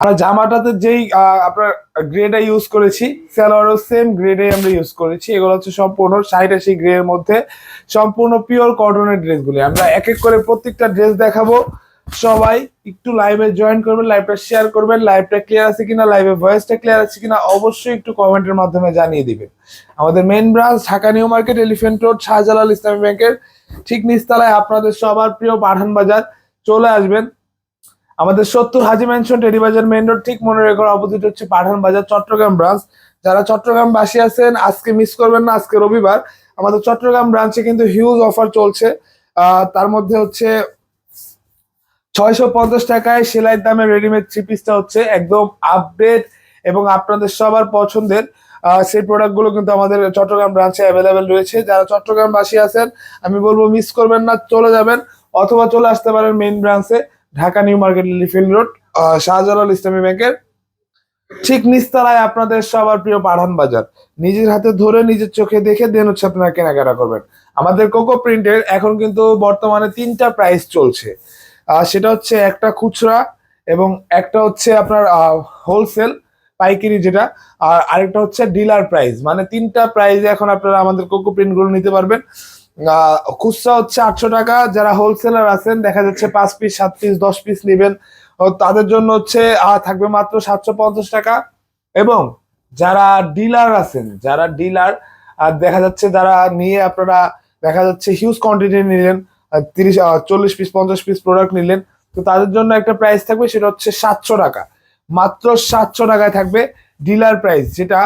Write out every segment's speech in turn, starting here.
আমরা জামাটাতে যেই আপনার গ্রেডে ইউজ করেছি স্যালোয়ারও সেম গ্রেডে আমরা ইউজ করেছি। এগুলো হচ্ছে সম্পূর্ণ ষাট আশি গ্রেডের মধ্যে, সম্পূর্ণ পিওর কটনের ড্রেসগুলি আমরা এক এক করে প্রত্যেকটা ড্রেস দেখাবো। সবাই একটু লাইভে জয়েন করবেন লাইভটা শেয়ার করবেন। লাইভটা ক্লিয়ার আছে কিনা লাইভে ভয়েসটা ক্লিয়ার আছে কিনা, অবশ্যই একটু কমেন্টের মাধ্যমে জানিয়ে দিবেন। আমাদের main branch Dhaka new market elephant road Shahjalal Islami ব্যাংকের ঠিক নিচতলায় আপনাদের সবার প্রিয় পাঠান বাজার চলে আসবেন। আমাদের সত্তর হাজি ম্যানশন টেরি বাজার মেইন রোড ঠিক মনে রেখে অপোজিট হচ্ছে পাঠান বাজার, চট্টগ্রাম ব্রাঞ্চ যারা চট্টগ্রাম বাসী আছেন, আজকে মিস করবেন না, আজকে রবিবার। আমাদের চট্টগ্রাম ব্রাঞ্চে কিন্তু হিউজ অফার চলছে। তার মধ্যে হচ্ছে ছয়শো পঞ্চাশ টাকায় সেলাইয়ের দামে রেডিমেড থ্রি পিসটা হচ্ছে একদম আপডেট এবং আপনাদের সবার পছন্দের। সেই প্রোডাক্টগুলো কিন্তু আমাদের চট্টগ্রাম ব্রাঞ্চে অ্যাভেলেবেল রয়েছে। যারা চট্টগ্রাম বাসী আছেন, আমি বলব মিস করবেন না, চলে যাবেন অথবা চলে আসতে পারেন মেইন ব্রাঞ্চে Dhaka new market elephant road Shahjalal Islami ব্যাংকের ঠিক নিস্তারায় আপনাদের সবার প্রিয় পাঠান বাজার। নিজের হাতে ধরে নিজের চোখে দেখে দেন হচ্ছে আপনারা কেনাকাটা করবেন। আমাদের কোকো প্রিন্টের এখন কিন্তু বর্তমানে তিনটা প্রাইস চলছে। সেটা হচ্ছে একটা খুচরা এবং একটা হচ্ছে আপনার হোলসেল পাইকারি যেটা, আর আরেকটা হচ্ছে ডিলার প্রাইস মানে তিনটা প্রাইজে এখন আপনারা আমাদের কোকো প্রিন্টগুলো নিতে পারবেন। খুচরা হচ্ছে আটশো টাকা। যারা হোলসেলার আছেন, দেখা যাচ্ছে পাঁচ পিস সাত পিস দশ পিস নেবেন। তাদের জন্য হচ্ছে থাকবে মাত্র সাতশো পঞ্চাশ টাকা। এবং যারা ডিলার আছেন, যারা ডিলার আর দেখা যাচ্ছে যারা নিয়ে আপনারা, দেখা যাচ্ছে হিউজ কোয়ান্টিটি নিলেন তিরিশ চল্লিশ পিস পঞ্চাশ পিস প্রোডাক্ট নিলেন, তো তাদের জন্য একটা প্রাইস থাকবে, সেটা হচ্ছে সাতশো টাকা। মাত্র সাতশো টাকায় থাকবে ডিলার প্রাইস যেটা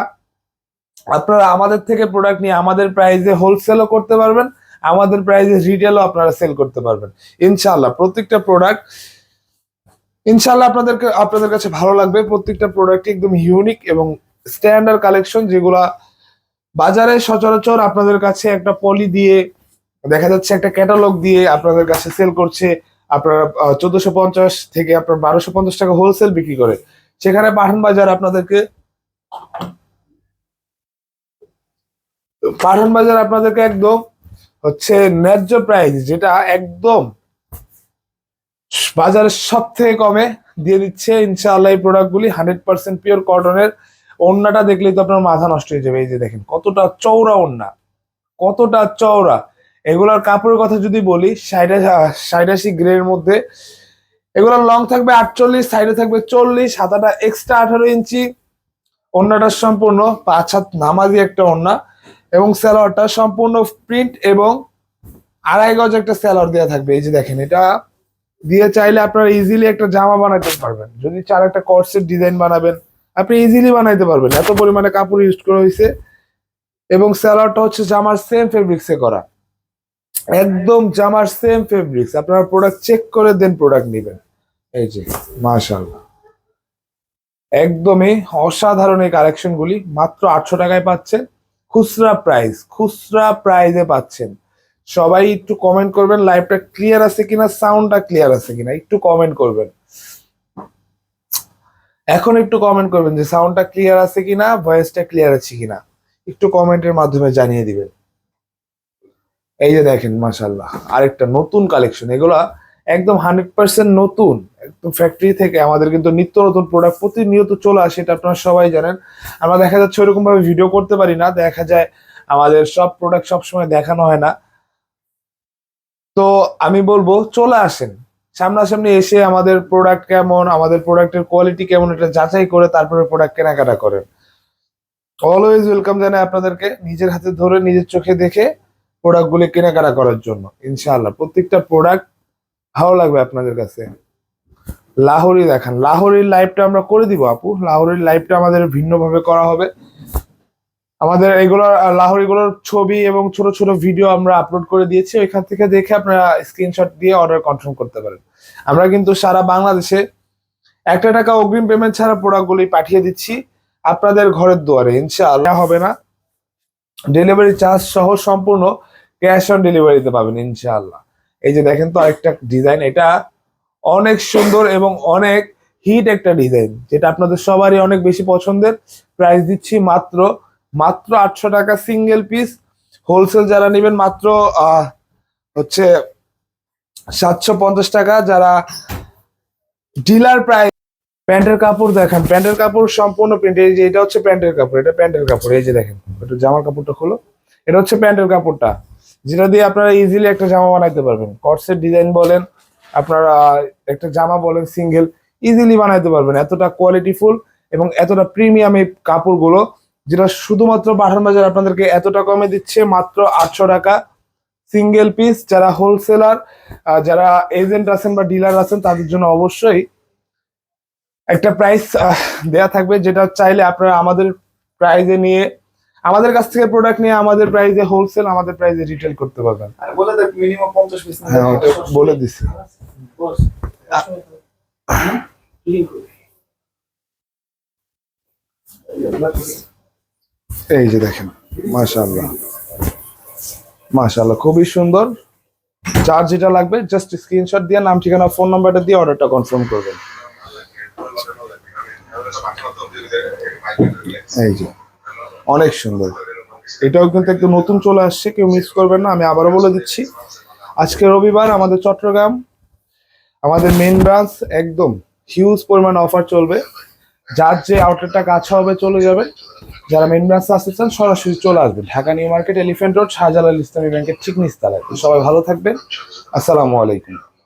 আপনারা আমাদের থেকে প্রোডাক্ট নিয়ে আমাদের প্রাইসে হোলসেলও করতে পারবেন। আমাদের প্রাইসে রিটেলও আপনারা সেল করতে পারবেন। ইনশাল্লাহ প্রত্যেকটা প্রোডাক্ট ইনশাল্লাহ আপনাদেরকে, আপনাদের কাছে ভালো লাগবে। প্রত্যেকটা প্রোডাক্ট একদম ইউনিক এবং স্ট্যান্ডার্ড কালেকশন যেগুলা বাজারে সচরাচর আপনাদের কাছে একটা পলি দিয়ে, দেখা যাচ্ছে একটা ক্যাটালগ দিয়ে আপনাদের কাছে সেল করছে। আপনারা চোদ্দশো পঞ্চাশ থেকে আপনার বারোশো পঞ্চাশ টাকা হোলসেল বিক্রি করে। সেখানে পাঠান বাজার আপনাদেরকে, পাঠান বাজার আপনাদেরকে একদম হচ্ছে ন্যায্য প্রাইস যেটা একদম বাজারের সব থেকে কমে দিয়ে দিচ্ছে ইনশাআল্লাহ এই প্রোডাক্টগুলি হান্ড্রেড পার্সেন্ট পিওর কটনের ওড়নাটা দেখলেই তো আপনার মাথা নষ্ট হয়ে যাবে। এই যে দেখেন, কতটা চওড়া ওড়না কতটা চওড়া। এগুলার কাপড়ের কথা যদি বলি, সাইডে সাইডাশি গ্রের মধ্যে, এগুলোর লং থাকবে আটচল্লিশ সাইডে থাকবে চল্লিশ, হাতাটা এক্সট্রা আঠারো ইঞ্চি। ওড়নাটা সম্পূর্ণ পাঁচ হাত নামাজি একটা ওড়না এবং স্যালোয়ারটা সম্পূর্ণ প্রিন্ট এবং আড়াই গজ একটা স্যালোয়ার দেওয়া থাকবে। এই যে দেখেন, এটা দিয়ে চাইলে আপনারা ইজিলি একটা জামা বানাতে পারবেন। যদি চার একটা কর্সের ডিজাইন বানাবেন, আপনি ইজিলি বানাইতে পারবেন। এত পরিমাণে কাপড় ইউজ করা হয়েছে এবং স্যালোয়ারটা হচ্ছে জামার সেম ফেব্রিক্সে করা। একদম জামার সেম ফেব্রিক্স আপনারা প্রোডাক্ট চেক করে দেন প্রোডাক্ট নেবেন। এই যে, মাশাআল্লাহ। একদমই অসাধারণ এই কালেকশন গুলি। মাত্র আটশো টাকায় পাচ্ছেন। খুচরা প্রাইস খুচরা প্রাইজে পাচ্ছেন। সবাই একটু কমেন্ট করবেন লাইভটা ক্লিয়ার আছে কিনা সাউন্ডটা ক্লিয়ার আছে কিনা, একটু কমেন্ট করবেন। এখন একটু কমেন্ট করবেন যে সাউন্ডটা ক্লিয়ার আছে কিনা ভয়েসটা ক্লিয়ার আছে কিনা। একটু কমেন্টের মাধ্যমে জানিয়ে দিবেন। এই যে দেখেন মাশাল্লাহ আরেকটা নতুন কালেকশন এগুলা একদম হান্ড্রেড পার্সেন্ট নতুন। একদম ফ্যাক্টরি থেকে আমাদের কিন্তু নিত্য নতুন প্রোডাক্ট প্রতিনিয়ত চলে আসে, এটা আপনারা সবাই জানেন। আমরা দেখা যাচ্ছে ওইরকম ভাবে ভিডিও করতে পারি না, দেখা যায় আমাদের সব প্রোডাক্ট সবসময় দেখানো হয় না। তো আমি বলব, চলে আসেন। সামনাসামনি এসে আমাদের প্রোডাক্ট কেমন, আমাদের প্রোডাক্টের কোয়ালিটি কেমন, এটা যাচাই করে তারপরে প্রোডাক্ট কেনাকাটা করেন। অলওয়েজ ওয়েলকাম জানাই আপনাদেরকে, নিজের হাতে ধরে নিজের চোখে দেখে প্রোডাক্টগুলি কেনাকাটা করার জন্য, ইনশাআল্লাহ। প্রত্যেকটা প্রোডাক্ট ভালো লাগবে আপনাদের কাছে। লাহোরি দেখান। লাহোরির লাইভটা আমরা করে দিব আপু। লাহোরির লাইভটা আমাদের ভিন্নভাবে করা হবে। আমাদের এগুলোর লাহোরিগুলোর ছবি এবং ছোট ছোট ভিডিও আমরা আপলোড করে দিয়েছি। ওইখান থেকে দেখে আপনারা স্ক্রিনশট দিয়ে অর্ডার কনফার্ম করতে পারেন। আমরা কিন্তু সারা বাংলাদেশে একটা টাকা অগ্রিম পেমেন্ট ছাড়া প্রোডাক্টগুলি পাঠিয়ে দিচ্ছি আপনাদের ঘরের দুয়ারে। ইনশাআল্লাহ হবে না। ডেলিভারি চার্জ সহ সম্পূর্ণ ক্যাশ অন ডেলিভারিতে পাবেন ইনশাআল্লাহ। এই যে দেখেন তো আরেকটা ডিজাইন এটা অনেক সুন্দর এবং অনেক হিট একটা ডিজাইন যেটা আপনাদের সবারই অনেক বেশি পছন্দের। প্রাইস দিচ্ছি মাত্র মাত্র আটশো টাকা সিঙ্গেল পিস হোলসেল যারা নেবেন মাত্র হচ্ছে সাতশো পঞ্চাশ টাকা। যারা ডিলার প্রাইস প্যান্টের কাপড় দেখেন। প্যান্টের কাপড় সম্পূর্ণ প্রিন্ট এই যে এটা হচ্ছে প্যান্টের কাপড়, এটা প্যান্টের কাপড়, এই যে দেখেন, একটু জামার কাপড়টা খোলো। এটা হচ্ছে প্যান্টের কাপড়টা, যেটা দিয়ে আপনারা ইজিলি একটা জামা বানাইতে পারবেন। কটসের ডিজাইন বলেন আপনারা একটা জামা বলেন সিঙ্গেল ইজিলি বানাইতে পারবেন। এতটা কোয়ালিটিফুল এবং এতটা প্রিমিয়াম এই কাপড়গুলো, যেটা শুধুমাত্র পাঠান বাজার আপনাদেরকে এতটা কমে দিচ্ছে, মাত্র আটশো টাকা। সিঙ্গেল পিস যারা হোলসেলার যারা এজেন্ট আছেন বা ডিলার আছেন, তাদের জন্য অবশ্যই একটা প্রাইস দেয়া থাকবে, যেটা চাইলে আপনারা আমাদের প্রাইজে নিয়ে আমাদের কাছ থেকে প্রোডাক্ট নিয়ে আমাদের প্রাইজে হোলসেল আমাদের প্রাইজে রিটেল করতে পারবেন। বলে দেখ মিনিমাম পঞ্চাশ পিস হ্যাঁ বলে দিছি। এই যে দেখেন মাশাআল্লাহ। মাশাআল্লাহ খুবই সুন্দর। চার্জ যেটা লাগবে জাস্ট স্ক্রিনশট দিয়ে নাম ঠিকানা ফোন নাম্বারটা দিয়ে অর্ডারটা কনফার্ম করবেন। এই যে। অনেক সুন্দর। এটাও কিন্তু একটু নতুন চলে আসছে, কেউ মিস করবেন না, আমি আবারও বলে দিচ্ছি। আজকে রবিবার আমাদের চট্টগ্রাম, আমাদের মেন ব্রাঞ্চ একদম হিউজ পরিমাণ অফার চলবে। যার যে আউটলেটটা কাছে হবে, চলে যাবেন। যারা মেন ব্রাঞ্চে আসতে চান, সরাসরি চলে আসবেন। Dhaka new market elephant road Shahjalal Islami ব্যাংকের ঠিক নিচতলায়। সবাই ভালো থাকবেন। আসসালামু আলাইকুম।